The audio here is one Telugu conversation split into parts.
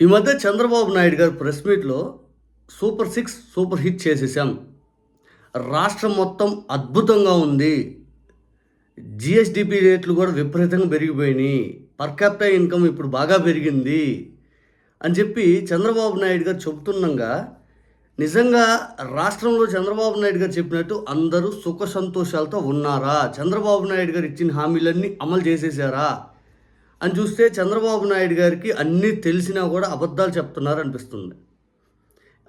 ఈ మధ్య చంద్రబాబు నాయుడు గారు ప్రెస్ మీట్లో సూపర్ సిక్స్ సూపర్ హిట్ చేసేసాం రాష్ట్రం మొత్తం అద్భుతంగా ఉంది. జిఎస్డిపి రేట్లు కూడా విపరీతంగా పెరిగిపోయినాయి. పర్ క్యాపిటల్ ఇన్కమ్ ఇప్పుడు బాగా పెరిగింది అని చెప్పి చంద్రబాబు నాయుడు గారు చెబుతుండగా నిజంగా రాష్ట్రంలో చంద్రబాబు నాయుడు గారు చెప్పినట్టు అందరూ సుఖ సంతోషాలతో ఉన్నారా? చంద్రబాబు నాయుడు గారు ఇచ్చిన హామీలన్నీ అమలు చేసేసారా? అని చూస్తే చంద్రబాబు నాయుడు గారికి అన్నీ తెలిసినా కూడా అబద్ధాలు చెప్తున్నారు అనిపిస్తుంది.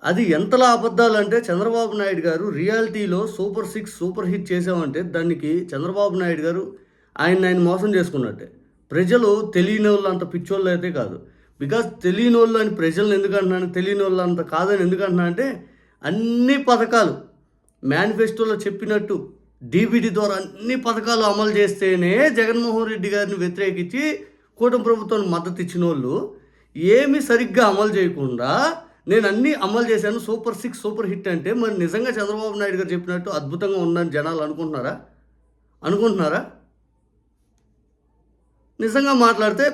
అది ఎంతలా అబద్ధాలు అంటే చంద్రబాబు నాయుడు గారు రియాలిటీలో సూపర్ సిక్స్ సూపర్ హిట్ చేసామంటే దానికి చంద్రబాబు నాయుడు గారు ఆయన ఆయన మోసం చేసుకున్నట్టే. ప్రజలు తెలియని వాళ్ళు అంత పిచ్చోళ్ళు అయితే కాదు. బికాజ్ తెలియని వాళ్ళు అని ప్రజలను ఎందుకంటున్నాను తెలియని వాళ్ళు అంత కాదని ఎందుకంటున్నా అంటే అన్ని పథకాలు మేనిఫెస్టోలో చెప్పినట్టు డీబీటీ ద్వారా అన్ని పథకాలు అమలు చేస్తేనే జగన్మోహన్ రెడ్డి గారిని వ్యతిరేకించి కూటమి ప్రభుత్వానికి మద్దతు ఇచ్చిన వాళ్ళు ఏమి సరిగ్గా అమలు చేయకుండా నేను అన్నీ అమలు చేశాను. సూపర్ సిక్స్ సూపర్ హిట్ అంటే మరి నిజంగా చంద్రబాబు నాయుడు గారు చెప్పినట్టు అద్భుతంగా ఉందని జనాలు అనుకుంటున్నారా? అనుకుంటున్నారా? నిజంగా మాట్లాడితే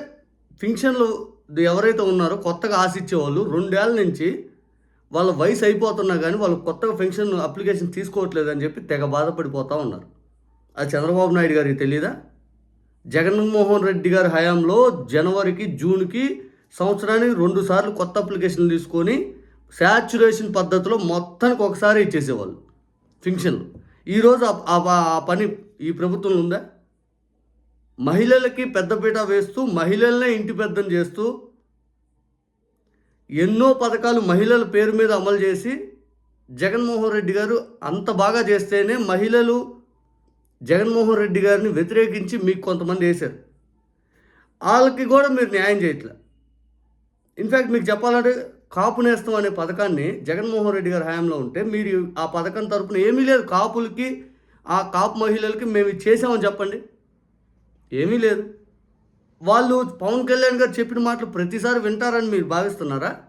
ఫింక్షన్లు ఎవరైతే ఉన్నారో కొత్తగా ఆశించే వాళ్ళు నుంచి వాళ్ళ వయసు అయిపోతున్నా కానీ వాళ్ళు కొత్తగా పెన్షన్ అప్లికేషన్ తీసుకోవట్లేదు అని చెప్పి తెగ బాధపడిపోతూ ఉన్నారు. అది చంద్రబాబు నాయుడు గారికి తెలియదా జగన్మోహన్ రెడ్డి గారి హయాంలో జనవరికి జూన్కి సంవత్సరానికి రెండు సార్లు కొత్త అప్లికేషన్లు తీసుకొని శాచురేషన్ పద్ధతిలో మొత్తానికి ఒకసారి ఇచ్చేసేవాళ్ళు. ఫింక్షన్లు. ఈరోజు ఆ- ఆ పని ఈ ప్రభుత్వంలో ఉందా? మహిళలకి పెద్దపీట వేస్తూ మహిళలనే ఇంటి పెద్దం చేస్తూ ఎన్నో పథకాలు మహిళల పేరు మీద అమలు చేసి జగన్మోహన్ రెడ్డి గారు అంత బాగా చేస్తేనే మహిళలు జగన్మోహన్ రెడ్డి గారిని వ్యతిరేకించి మీకు కొంతమంది వేశారు. వాళ్ళకి కూడా మీరు న్యాయం చేయట్లే. ఇన్ఫ్యాక్ట్ మీకు చెప్పాలంటే కాపు నేస్తం అనే పథకాన్ని జగన్మోహన్ రెడ్డి గారి హయాంలో ఉంటే మీరు ఆ పథకం తరపున ఏమీ లేదు. కాపులకి ఆ కాపు మహిళలకి మేము చేసామని చెప్పండి. ఏమీ లేదు. వాళ్ళు పవన్ కళ్యాణ్ గారు చెప్పిన మాటలు ప్రతిసారి వింటారని మీరు భావిస్తున్నారా?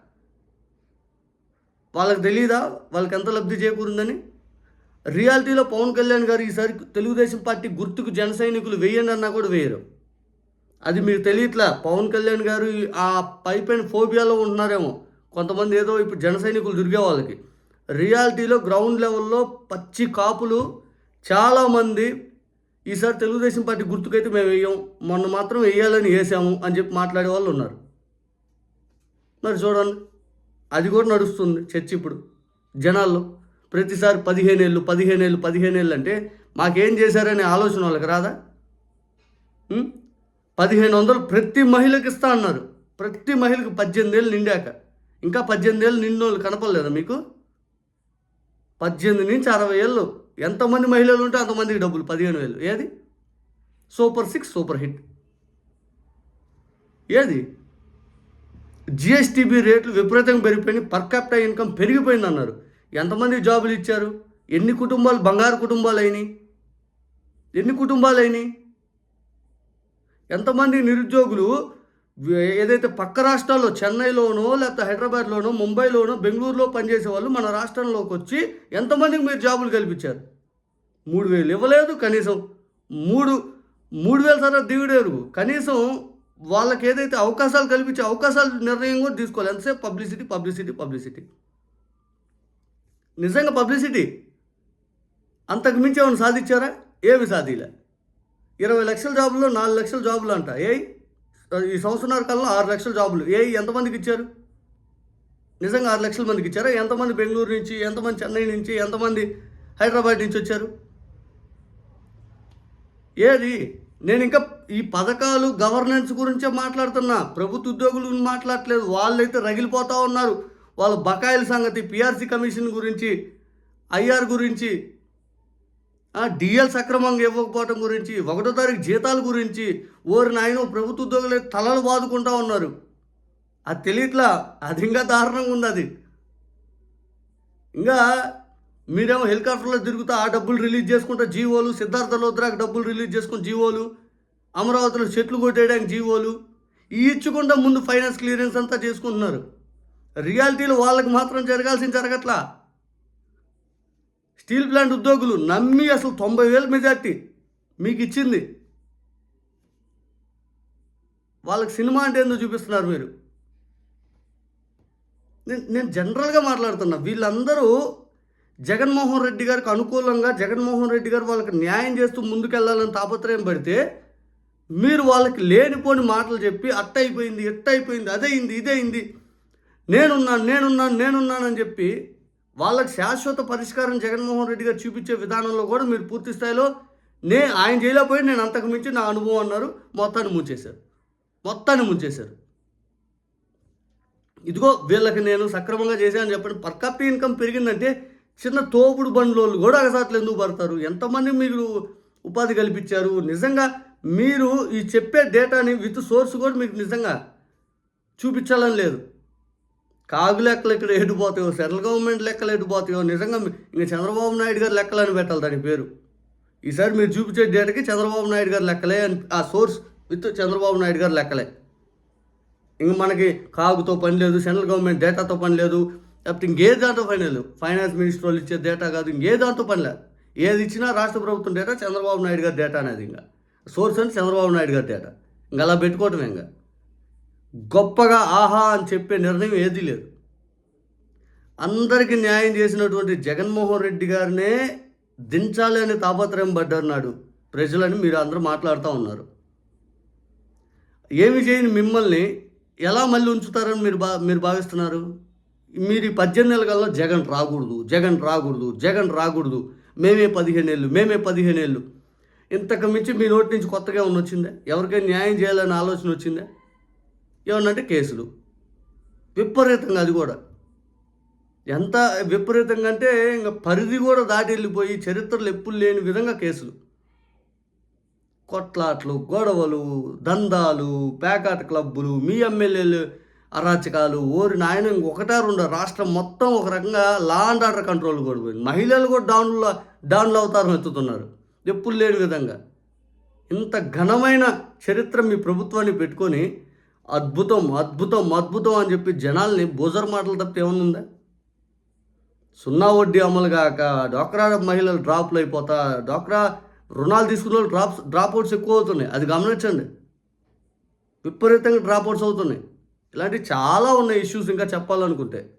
వాళ్ళకి తెలియదా వాళ్ళకి ఎంత లబ్ధి చేకూరిందని? రియాలిటీలో పవన్ కళ్యాణ్ గారు ఈసారి తెలుగుదేశం పార్టీ గుర్తుకు జన సైనికులు వేయండి అన్నా కూడా వేయరు. అది మీకు తెలియట్లా పవన్ కళ్యాణ్ గారు ఆ పైప్ అండ్ ఫోబియాలో ఉంటున్నారేమో. కొంతమంది ఏదో ఇప్పుడు జన సైనికులు తిరిగే వాళ్ళకి. రియాలిటీలో గ్రౌండ్ లెవెల్లో పచ్చి కాపులు చాలామంది ఈసారి తెలుగుదేశం పార్టీ గుర్తుకైతే మేము వేయం మొన్న మాత్రం వేయాలని వేసాము అని చెప్పి మాట్లాడే వాళ్ళు ఉన్నారు. మరి చూడండి అది కూడా నడుస్తుంది చర్చ ఇప్పుడు జనాల్లో. ప్రతిసారి పదిహేను ఏళ్ళు పదిహేను ఏళ్ళు పదిహేను ఏళ్ళు అంటే మాకేం చేశారనే ఆలోచన వాళ్ళకి రాదా? పదిహేను వందలు ప్రతి మహిళకి ఇస్తా అన్నారు. ప్రతి మహిళకి పద్దెనిమిది ఏళ్ళు నిండాక. ఇంకా పద్దెనిమిది ఏళ్ళు నిండోళ్ళు కనపడలేదా మీకు? పద్దెనిమిది నుంచి అరవై ఏళ్ళు. ఎంతమంది మహిళలు ఉంటే అంతమందికి డబ్బులు. పదిహేను వేలు. ఏది? Super six super hit. ఏది? జిఎస్టీబీ రేట్లు విపరీతంగా పెరిగిపోయినాయి. పర్ క్యాపిటల్ ఇన్కమ్ పెరిగిపోయింది అన్నారు ఎంతమంది జాబులు ఇచ్చారు? ఎన్ని కుటుంబాలు బంగారు కుటుంబాలు అయినాయి? ఎన్ని కుటుంబాలు అయినాయి? ఎంతమంది నిరుద్యోగులు ఏదైతే పక్క రాష్ట్రాల్లో చెన్నైలోనో లేకపోతే హైదరాబాద్లోనో ముంబైలోనో బెంగళూరులో పనిచేసే వాళ్ళు మన రాష్ట్రంలోకి వచ్చి ఎంతమందికి మీరు జాబులు కల్పించారు? మూడు వేలు ఇవ్వలేదు కనీసం. మూడు మూడు వేల సార్లు దిగుడేరు. కనీసం వాళ్ళకి ఏదైతే అవకాశాలు కల్పించే అవకాశాలు నిర్ణయం కూడా తీసుకోవాలి. ఎంతసేపు పబ్లిసిటీ పబ్లిసిటీ పబ్లిసిటీ. నిజంగా పబ్లిసిటీ? అంతకు మించి ఏమైనా సాధించారా? ఏమి సాధిలే. ఇరవై లక్షల జాబుల్లో నాలుగు లక్షల జాబులు అంట. ఏ ఈ సంవత్సరాల కాలంలో ఆరు లక్షల జాబులు. ఏ ఎంతమందికి ఇచ్చారు? నిజంగా ఆరు లక్షల మందికి ఇచ్చారా? ఎంతమంది బెంగళూరు నుంచి ఎంతమంది చెన్నై నుంచి ఎంతమంది హైదరాబాద్ నుంచి వచ్చారు? ఏది? నేను ఇంకా ఈ పథకాలు గవర్నెన్స్ గురించే మాట్లాడుతున్నా. ప్రభుత్వ ఉద్యోగుల గురించి మాట్లాడట్లేదు. వాళ్ళైతే రగిలిపోతూ ఉన్నారు. వాళ్ళ బకాయిల సంగతి పిఆర్సీ కమిషన్ గురించి ఐఆర్ గురించి డిఎల్ సక్రమంగా ఇవ్వకపోవటం గురించి ఒకటో తారీఖు జీతాల గురించి ఓరి నాయన ప్రభుత్వ ఉద్యోగులు తలలు బాదుకుంటా ఉన్నారు. అది తెలియట్లా? అది ఇంకా దారుణంగా ఉంది అది. ఇంకా మీరేమో హెలికాప్టర్లో తిరుగుతూ ఆ డబ్బులు రిలీజ్ చేసుకుంటా జీవోలు సిద్ధార్థ లోత్రాకి డబ్బులు రిలీజ్ చేసుకుని జీవోలు అమరావతిలో చెట్లు కొట్టేయడానికి జీవోలు ఈ ఇచ్చకుండా ముందు ఫైనాన్స్ క్లియరెన్స్ అంతా చేసుకుంటున్నారు. రియాలిటీలు వాళ్ళకి మాత్రం జరగాల్సింది జరగట్లా. స్టీల్ ప్లాంట్ ఉద్యోగులు నమ్మి అసలు తొంభై వేల మెజార్టీ మీకు ఇచ్చింది. వాళ్ళకి సినిమా అంటే ఏందో చూపిస్తున్నారు మీరు. నేను నేను జనరల్గా మాట్లాడుతున్నా వీళ్ళందరూ జగన్మోహన్ రెడ్డి గారికి అనుకూలంగా జగన్మోహన్ రెడ్డి గారు వాళ్ళకి న్యాయం చేస్తూ ముందుకెళ్ళాలని తాపత్రయం పడితే మీరు వాళ్ళకి లేనిపోని మాటలు చెప్పి అట్ట అయిపోయింది ఎట్ట అయిపోయింది అదయింది ఇదయింది నేనున్నాను నేనున్నాను నేనున్నానని చెప్పి వాళ్ళకి శాశ్వత పరిష్కారం జగన్మోహన్ రెడ్డి గారు చూపించే విధానంలో కూడా మీరు పూర్తి స్థాయిలో నే ఆయన చేయలేకపోయి నేను అంతకు మించి నా అనుభవం అన్నారు మొత్తాన్ని ముంచేశారు. మొత్తాన్ని ముంచేశారు. ఇదిగో వీళ్ళకి నేను సక్రమంగా చేశాను చెప్పండి. పర్ క్యాపిటల్ ఇన్కమ్ పెరిగిందంటే చిన్న తోపుడు బండ్లోళ్ళు కూడా అగసాట్లు ఎందుకు పడతారు? ఎంతమంది మీరు ఉపాధి కల్పించారు? నిజంగా మీరు ఈ చెప్పే డేటాని విత్ సోర్స్ కూడా మీకు నిజంగా చూపించాలని లేదు. కాగు లెక్కలు ఇక్కడ ఎడిపోతాయో సెంట్రల్ గవర్నమెంట్ లెక్కలు ఎడిపోతాయో నిజంగా ఇంకా ఇంక చంద్రబాబు నాయుడు గారు లెక్కలని పెట్టాలి దాని పేరు. ఈసారి మీరు చూపించే డేటాకి చంద్రబాబు నాయుడు గారు లెక్కలే అని ఆ సోర్స్ విత్ చంద్రబాబు నాయుడు గారు లెక్కలే. ఇంక మనకి కాగుతో పని లేదు సెంట్రల్ గవర్నమెంట్ డేటాతో పని లేదు లేకపోతే ఇంకే దాంతో పని లేదు. ఫైనాన్స్ మినిస్టర్ వాళ్ళు ఇచ్చే డేటా కాదు ఇంకే దాంతో పని లేదు. ఏది ఇచ్చినా రాష్ట్ర ప్రభుత్వం డేటా చంద్రబాబు నాయుడు గారి డేటా అనేది ఇంకా. సోర్స్ అని చంద్రబాబు నాయుడు గారి డేటా. ఇంకా అలా పెట్టుకోవటం ఇంకా. గొప్పగా ఆహా అని చెప్పే నిర్ణయం ఏదీ లేదు. అందరికీ న్యాయం చేసినటువంటి జగన్మోహన్ రెడ్డి గారినే దించాలి అనే తాపత్రయం పడ్డన్నాడు ప్రజలని మీరు అందరూ మాట్లాడుతూ ఉన్నారు. ఏమి చేయని మిమ్మల్ని ఎలా మళ్ళీ ఉంచుతారని మీరు బా మీరు భావిస్తున్నారు? మీరు ఈ పద్దెనిమిది నెలల కల్లా జగన్ రాకూడదు జగన్ రాకూడదు జగన్ రాకూడదు మేమే పదిహేను ఏళ్ళు మేమే పదిహేను ఏళ్ళు. ఇంతకు మించి మీ నోటి నుంచి కొత్తగా ఉన్న వచ్చిందే? ఎవరికైనా న్యాయం చేయాలనే ఆలోచన వచ్చిందే? ఏమన్నంటే కేసులు. విపరీతంగా అది కూడా. ఎంత విపరీతంగా అంటే ఇంకా పరిధి కూడా దాటి వెళ్ళిపోయి చరిత్రలు ఎప్పుడు లేని విధంగా కేసులు. కొట్లాట్లు గొడవలు దందాలు పేకాట క్లబ్బులు మీ ఎమ్మెల్యేలు అరాచకాలు ఓరి నాయన ఒకటే రెండు రాష్ట్రం మొత్తం ఒక రకంగా లా అండ్ ఆర్డర్ కంట్రోల్ కూడా పోయింది. మహిళలు కూడా డౌన్లో డౌన్లో అవతారం ఎత్తుతున్నారు. ఎప్పుడు లేని విధంగా. ఇంత ఘనమైన చరిత్ర మీ ప్రభుత్వాన్ని పెట్టుకొని అద్భుతం అద్భుతం అద్భుతం అని చెప్పి జనాల్ని బోజర్ మాటలు తప్ప ఏమన్నా ఉందా? సున్నా వడ్డీ అమలు కాక డ్వాక్రా మహిళలు డ్రాప్లు అయిపోతా డ్వాక్రా రుణాలు తీసుకున్న వాళ్ళు డ్రాప్స్ డ్రాప్ అవుట్స్ ఎక్కువ అవుతున్నాయి. అది గమనించండి. విపరీతంగా డ్రాప్ అవుట్స్ అవుతున్నాయి. ఇలాంటివి చాలా ఉన్నాయి ఇష్యూస్ ఇంకా చెప్పాలనుకుంటే.